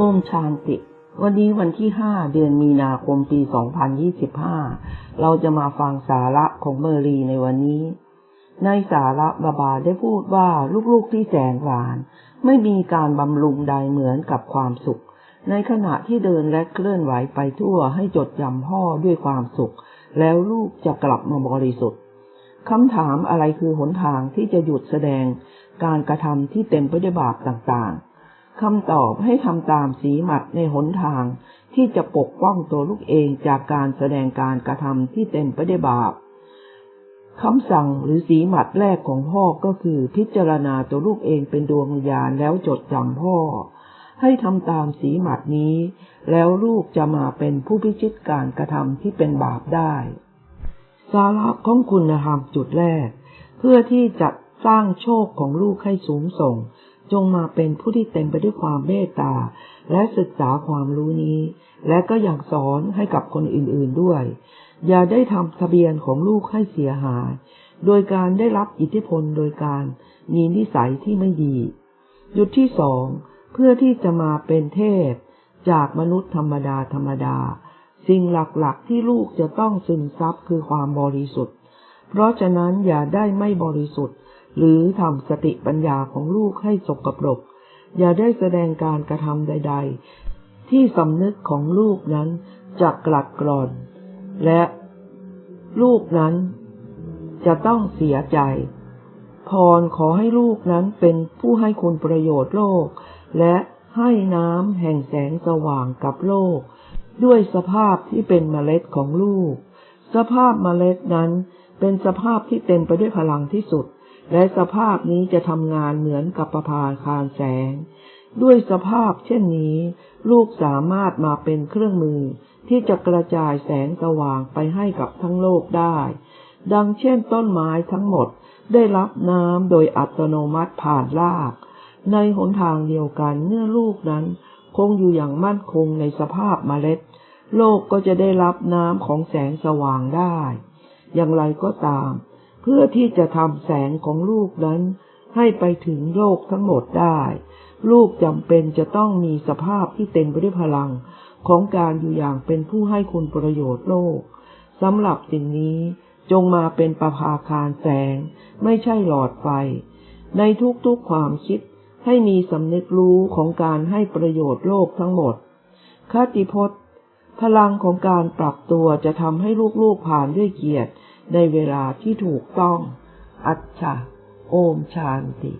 โอมชานติ วันนี้วันที่ 5 เดือนมีนาคมปี 2025 เราจะมาฟังสาระของเมอรีในวันนี้ ในสาระบาบาได้พูดว่าลูกๆที่แสนหวาน ไม่มีการบำรุงใดเหมือนกับความสุข ในขณะที่เดินและเคลื่อนไหวไปทั่วให้จดจำพ่อด้วยความสุข แล้วลูกจะกลับมาบริสุทธิ์คำถามอะไรคือหนทางที่จะหยุดแสดง การกระทำที่เต็มไปด้วยบาปต่างๆ คำตอบให้ทำตามสีหมัดในหนทางที่จะปกป้องตัวลูกเองจากการแสดงการกระทำที่เต็มไปด้วยบาปคำสั่งหรือสีหมัดแรกของพ่อก็คือพิจารณาตัวลูกเองเป็นดวงวิญญาณแล้วจดจำพ่อ ให้ทำตามสีหมัดนี้ แล้วลูกจะมาเป็นผู้พิชิตการกระทำที่เป็นบาปได้ สาระของคุณธรรมจุดแรก เพื่อที่จะสร้างโชคของลูกให้สูงส่ง จงมาเป็นผู้ที่เต็มไปด้วยความเมตตา และศึกษาความรู้นี้ และก็อยากสอนให้กับคนอื่นๆด้วย อย่าได้ทำทะเบียนของลูกให้เสียหาย โดยการได้รับอิทธิพลโดยการมีนิสัยที่ไม่ดีจุดที่สองเพื่อที่จะมาเป็นเทพ จากมนุษย์ธรรมดาธรรมดา สิ่งหลักๆที่ลูกจะต้องซึมซับคือความบริสุทธิ์ เพราะฉะนั้นอย่าได้ไม่บริสุทธิ์ หรือทำสติปัญญาของลูกให้สกปรก อย่าได้แสดงการกระทำใด ๆ ที่สำนึกของลูกนั้นจะกลัดกร่อน และลูกนั้นจะต้องเสียใจ พรขอให้ลูกนั้นเป็นผู้ให้คุณประโยชน์โลก และให้น้ำแห่งแสงสว่างกับโลก ด้วยสภาพที่เป็นเมล็ดของลูก สภาพเมล็ดนั้นเป็นสภาพที่เต็มไปด้วยพลังที่สุด และสภาพนี้จะทำงานเหมือนกับประพาคารแสง ด้วยสภาพเช่นนี้ ลูกสามารถมาเป็นเครื่องมือ ที่จะกระจายแสงสว่างไปให้กับทั้งโลกได้ ดังเช่นต้นไม้ทั้งหมดได้รับน้ำโดยอัตโนมัติผ่านราก ในหนทางเดียวกันเมื่อลูกนั้น คงอยู่อย่างมั่นคงในสภาพเมล็ด โลกก็จะได้รับน้ำของแสงสว่างได้ อย่างไรก็ตาม เพื่อที่จะทำแสงของลูกนั้น ให้ไปถึงโลกทั้งหมดได้ ลูกจำเป็นจะต้องมีสภาพที่เต็มไปด้วยพลัง ของการอยู่อย่างเป็นผู้ให้คุณประโยชน์โลกสำหรับสิ่งนี้จงมาเป็นประภาคารแสง ไม่ใช่หลอดไฟ ในทุกๆความคิดให้มีสำนึกรู้ของการให้ประโยชน์โลกทั้งหมดคติพจน์ พลังของการปรับตัวจะทำให้ลูกๆผ่านด้วยเกียรติ ในเวลาที่ถูกต้อง อัจฉะโอมชานติ